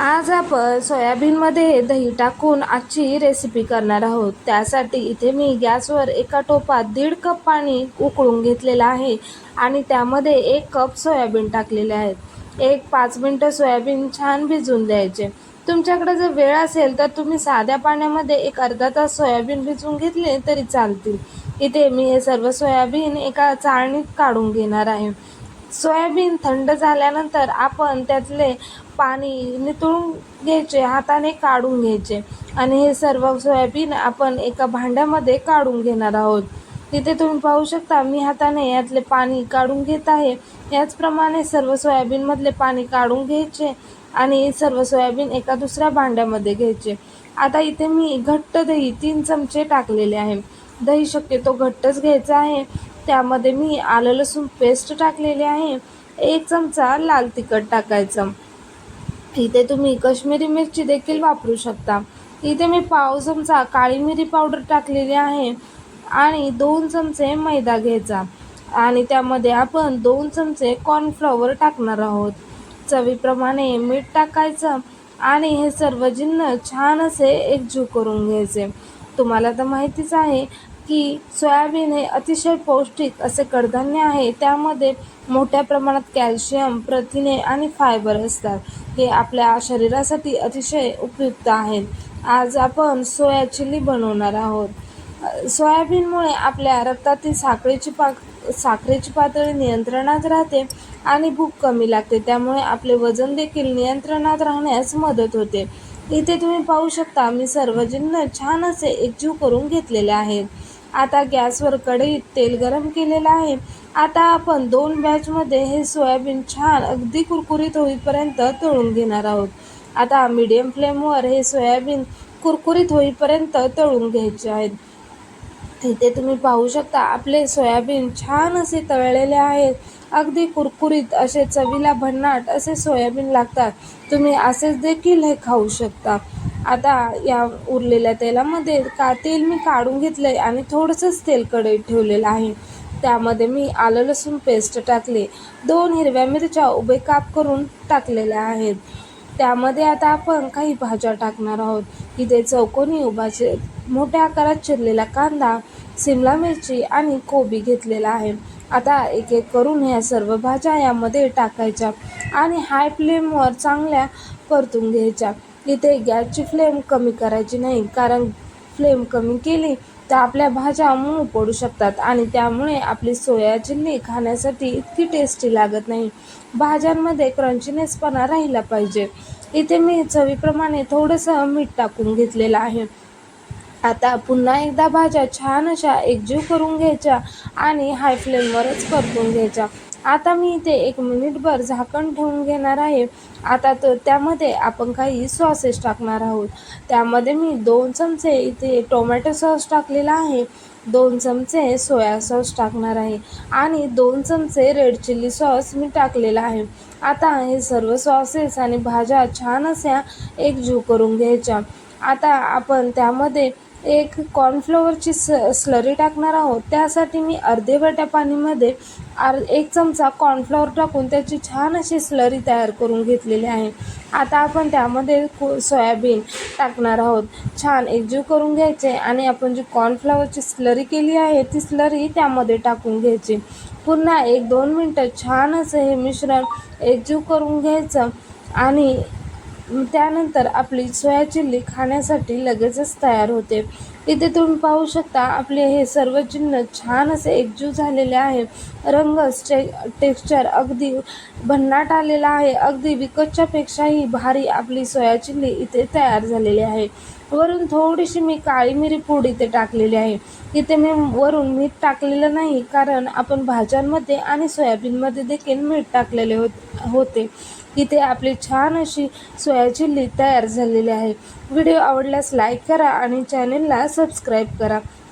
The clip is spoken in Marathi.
आज आपण सोयाबीनमध्ये दही टाकून आजची रेसिपी करणार आहोत. त्यासाठी इथे मी गॅसवर एका टोपात दीड कप पाणी उकळून घेतलेलं आहे आणि त्यामध्ये एक कप सोयाबीन टाकलेले आहेत. एक पाच मिनटं सोयाबीन छान भिजवून द्यायचे. तुमच्याकडे जर वेळ असेल तर तुम्ही साध्या पाण्यामध्ये एक अर्धा तास सोयाबीन भिजवून घेतले तरी चालतील. इथे मी हे सर्व सोयाबीन एका चाळणीत काढून घेणार आहे. सोयाबीन थंड झाल्यानंतर आपण त्यातले पाणी नितळून घ्यायचे हाताने काढून घ्यायचे. आणि हे सर्व सोयाबीन आपण एका भांड्यामध्ये काढून घेणार आहोत. तिथे तुम्ही पाहू शकता मी हाताने यातले पाणी काढून घेत आहे. याचप्रमाणे सर्व सोयाबीनमधले पाणी काढून घ्यायचे आणि सर्व सोयाबीन एका दुसऱ्या भांड्यामध्ये घ्यायचे. आता इथे मी घट्ट दही तीन चमचे टाकलेले आहे. दही शक्यतो घट्टच घ्यायचं आहे. त्यामध्ये मी आलं लसूण पेस्ट टाकलेली आहे. एक चमचा लाल तिखट टाकायचं. इथे तुम्ही कश्मीरी मिरची देखील वापरू शकता. इथे मी पाव चमचा काळी मिरी पावडर टाकलेली आहे आणि दोन चमचे मैदा घ्यायचा. आणि त्यामध्ये आपण दोन चमचे कॉर्नफ्लॉवर टाकणार आहोत. चवीप्रमाणे मीठ टाकायचं आणि हे सर्व जिन्न छान असे एकजीव करून घ्यायचे. तुम्हाला तर माहितीच आहे की सोयाबीन हे अतिशय पौष्टिक असे कडधान्य आहे. त्यामध्ये मोठ्या प्रमाणात कॅल्शियम प्रथिने आणि फायबर असतात. हे आपल्या शरीरासाठी अतिशय उपयुक्त आहेत. आज आपण सोया चिली बनवणार आहोत. सोयाबीनमुळे आपल्या रक्तातील साखरेची पा साखरेची पातळी नियंत्रणात राहते आणि भूक कमी लागते. त्यामुळे आपले वजन देखील नियंत्रणात राहण्यास मदत होते. इथे तुम्ही पाहू शकता मी सर्व जिन्न छान असे एकजीव करून घेतलेले आहेत. आता गॅसवर कढईत तेल गरम केलेलं आहे. आता आपण दोन बॅचमध्ये हे सोयाबीन छान अगदी कुरकुरीत होईपर्यंत तळून घेणार आहोत. आता मीडियम फ्लेमवर हे सोयाबीन कुरकुरीत होईपर्यंत तळून घ्यायचे आहेत. इथे तुम्ही पाहू शकता आपले सोयाबीन छान असे तळलेले आहेत. अगदी कुरकुरीत असे चवीला भन्नाट असे सोयाबीन लागतात. तुम्ही असेच देखील हे खाऊ शकता. आता या उरलेल्या तेलामध्ये का तेल मी काढून घेतलं आहे आणि थोडंसंच तेल कढईत ठेवलेलं आहे. त्यामध्ये मी आलं लसूण पेस्ट टाकले. दोन हिरव्या मिरच्या उभे काप करून टाकलेल्या आहेत. त्यामध्ये आता आपण काही भाज्या टाकणार आहोत. इथे चौकोनी उभाचे मोठ्या आकारात चिरलेला कांदा शिमला मिरची आणि कोबी घेतलेला आहे. आता एक एक करून ह्या सर्व भाज्या यामध्ये टाकायच्या आणि हाय फ्लेमवर चांगल्या परतून घ्यायच्या. इथे गॅसची फ्लेम कमी करायची नाही. कारण फ्लेम कमी केली तर आपल्या भाज्या मऊ पडू शकतात आणि त्यामुळे आपली सोया चिल्ली खाण्यासाठी इतकी टेस्टी लागत नाही. भाज्यांमध्ये क्रंचीनेसपणा राहिला पाहिजे. इथे मी चवीप्रमाणे थोडंसं मीठ टाकून घेतलेलं आहे. आता पुन्हा एकदा भाज्या छान अशा एकजीव करून घ्यायच्या आणि हाय फ्लेमवरच परतून घ्यायच्या. आता मी इथे एक मिनिटभर झाकण ठेवून घेणार आहे. आता तर त्यामध्ये आपण काही सॉसेस टाकणार आहोत. त्यामध्ये मी दोन चमचे इथे टोमॅटो सॉस टाकलेला आहे. दोन चमचे सोया सॉस टाकणार आहे. आणि दोन चमचे रेड चिल्ली सॉस मी टाकलेला आहे. आता हे सर्व सॉसेस आणि भाज्या छान अशा एकजीव करून घ्यायच्या. आता आपण त्यामध्ये एक कॉर्नफ्लोअरची स स्लरी टाकणार आहोत. त्यासाठी मी अर्धे वाट्या पाणीमध्ये आर एक चमचा कॉर्नफ्लॉवर टाकून त्याची छान अशी स्लरी तयार करून घेतलेली आहे. आता आपण त्यामध्ये को सोयाबीन टाकणार आहोत. छान एकजीव करून घ्यायचे आणि आपण जी कॉर्नफ्लॉवरची स्लरी केली आहे ती स्लरी त्यामध्ये टाकून घ्यायची. पुन्हा एक दोन मिनटं छान असं हे मिश्रण एकजीव करून घ्यायचं आणि त्यानंतर आपली सोया चिल्ली खाण्यासाठी लगेचच तयार होते. इथे तुम्ही पाहू शकता आपले हे सर्व चिन्ह छान असे एकजीव झालेले आहे. रंग स्टे टेक्स्चर अगदी भन्नाट आलेला आहे. अगदी विकतच्यापेक्षाही भारी आपली सोया चिल्ली इथे तयार झालेली आहे. वरून थोडीशी मी काळी मिरी पूड इथे टाकलेली आहे. इथे मी वरून मीठ टाकलेलं नाही कारण आपण भाज्यांमध्ये आणि सोयाबीनमध्ये देखील मीठ टाकलेले होत होते. इथे आपली छान अशी सोया चिल्ली तयार झालेली आहे. व्हिडिओ आवडल्यास लाईक करा आणि चॅनलला सबस्क्राईब करा.